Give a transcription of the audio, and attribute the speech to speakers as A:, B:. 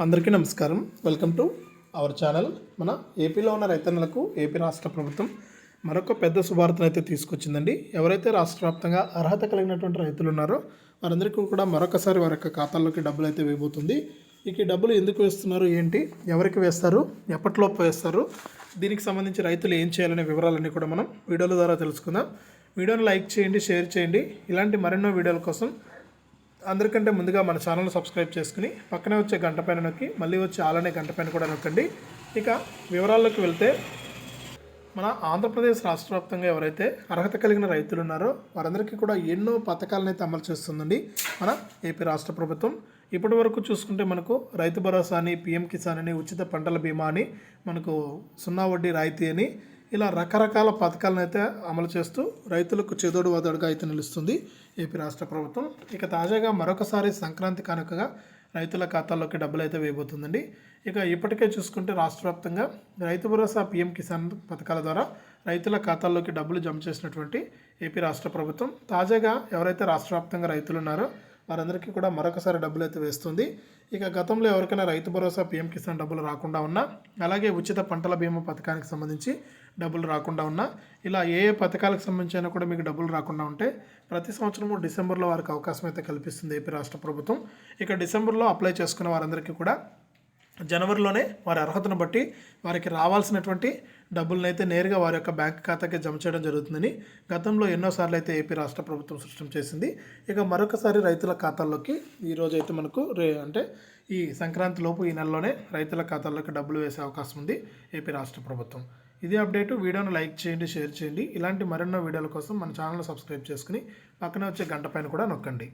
A: అందరికీ నమస్కారం. Welcome to our channel మన ఏపీలో ఉన్న రైతన్నలకు ఏపీ రాష్ట్ర ప్రభుత్వం మరొక పెద్ద శుభార్తను అయితే తీసుకొచ్చిందండి. ఎవరైతే రాష్ట్ర వ్యాప్తంగా అర్హత కలిగినటువంటి రైతులు ఉన్నారో వారందరికీ కూడా మరొకసారి వారి యొక్క ఖాతాల్లోకి డబ్బులు అయితే వేయబోతుంది. ఇక డబ్బులు ఎందుకు వేస్తున్నారు ఏంటి ఎవరికి వేస్తారు ఎప్పటిలోపు వేస్తారు దీనికి సంబంధించి రైతులు ఏం చేయాలనే వివరాలన్నీ కూడా మనం వీడియోల ద్వారా తెలుసుకుందాం. వీడియోని లైక్ చేయండి షేర్ చేయండి. ఇలాంటి మరెన్నో వీడియోల కోసం అందరికంటే ముందుగా మన ఛానల్ సబ్స్క్రైబ్ చేసుకుని పక్కనే వచ్చే గంట పైన నొక్కి మళ్ళీ వచ్చే ఆలనే గంట పైన కూడా నొక్కండి. ఇక వివరాల్లోకి వెళ్తే మన ఆంధ్రప్రదేశ్ రాష్ట్ర వ్యాప్తంగా ఎవరైతే అర్హత కలిగిన రైతులు ఉన్నారో వారందరికీ కూడా ఎన్నో పథకాలను అయితే అమలు చేస్తుందండి మన ఏపీ రాష్ట్ర ప్రభుత్వం. ఇప్పటి వరకు చూసుకుంటే మనకు రైతు భరోసా అని పిఎం కిసాన్ అని ఉచిత పంటల బీమా అని మనకు సున్నా వడ్డీ రాయితీ అని ఇలా రకరకాల పథకాలను అయితే అమలు చేస్తూ రైతులకు చెదోడు వదడుగా అయితే నిలుస్తుంది ఏపీ రాష్ట్ర ప్రభుత్వం. ఇక తాజాగా మరొకసారి సంక్రాంతి కానుకగా రైతుల ఖాతాల్లోకి డబ్బులు అయితే వేయబోతుందండి. ఇక ఇప్పటికే చూసుకుంటే రాష్ట్ర వ్యాప్తంగా రైతు భరోసా పీఎం కిసాన్ పథకాల ద్వారా రైతుల ఖాతాల్లోకి డబ్బులు జమ చేసినటువంటి ఏపీ రాష్ట్ర ప్రభుత్వం. తాజాగా ఎవరైతే రాష్ట్ర వ్యాప్తంగా రైతులు ఉన్నారో వారందరికీ కూడా మరొకసారి డబ్బులు అయితే వేస్తుంది. ఇక గతంలో ఎవరికైనా రైతు భరోసా పీఎం కిసాన్ డబ్బులు రాకుండా ఉన్నా అలాగే ఉచిత పంటల బీమా పథకానికి సంబంధించి డబ్బులు రాకుండా ఉన్నా ఇలా ఏ ఏ పథకాలకు సంబంధించి అయినా కూడా మీకు డబ్బులు రాకుండా ఉంటే ప్రతి సంవత్సరము డిసెంబర్లో వారికి అవకాశం అయితే కల్పిస్తుంది ఏపీ రాష్ట్ర ప్రభుత్వం. ఇక డిసెంబర్లో అప్లై చేసుకున్న వారందరికీ కూడా జనవరిలోనే వారి అర్హతను బట్టి వారికి రావాల్సినటువంటి డబ్బులను అయితే నేరుగా వారి యొక్క బ్యాంక్ ఖాతాకి జమ చేయడం జరుగుతుందని గతంలో ఎన్నోసార్లు అయితే ఏపీ రాష్ట్ర ప్రభుత్వం సృష్టి చేసింది. ఇక మరొకసారి రైతుల ఖాతాల్లోకి ఈరోజు అయితే మనకు రే అంటే ఈ సంక్రాంతి లోపు ఈ నెలలోనే రైతుల ఖాతాల్లోకి డబ్బులు వేసే అవకాశం ఉంది ఏపీ రాష్ట్ర ప్రభుత్వం. ఇదే అప్డేట్. వీడియోను లైక్ చేయండి షేర్ చేయండి. ఇలాంటి మరెన్నో వీడియోల కోసం మన ఛానల్ సబ్స్క్రైబ్ చేసుకుని పక్కనే వచ్చే గంట పైన కూడా నొక్కండి.